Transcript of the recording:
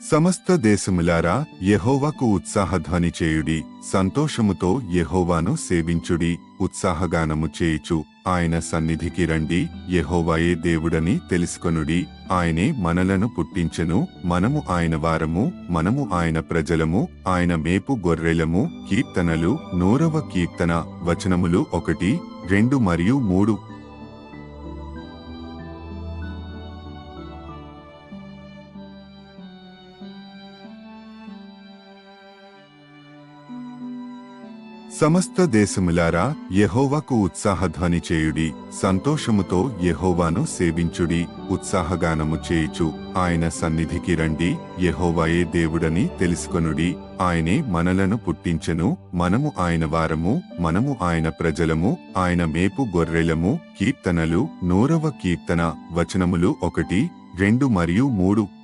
సమస్త దేశములారా యహోవాకు ఉత్సాహధ్వని చేయుడి సంతోషముతో యహోవాను సేవించుడి ఉత్సాహగానము చేయుచు ఆయన సన్నిధికి రండి యహోవాయే దేవుడని తెలుసుకొనుడి ఆయనే మనలను పుట్టించెను మనము ఆయన వారము మనము ఆయన ప్రజలము ఆయన మేపు గొర్రెలము కీర్తనలు నూరవ కీర్తన వచనములు ఒకటి రెండు మరియు మూడు. సమస్త దేశములారా యెహోవాకు ఉత్సాహధ్వని చేయుడి. సంతోషముతో యహోవాను సేవించుడి. ఉత్సాహగానము చేయుచు ఆయన సన్నిధికి రండి. యహోవాయే దేవుడని తెలుసుకొనుడి. ఆయనే మనలను పుట్టించెను. మనము ఆయన వారము. మనము ఆయన ప్రజలము. ఆయన మేపు గొర్రెలము. కీర్తనలు. నూరవ కీర్తన వచనములు ఒకటి రెండు మరియు మూడు.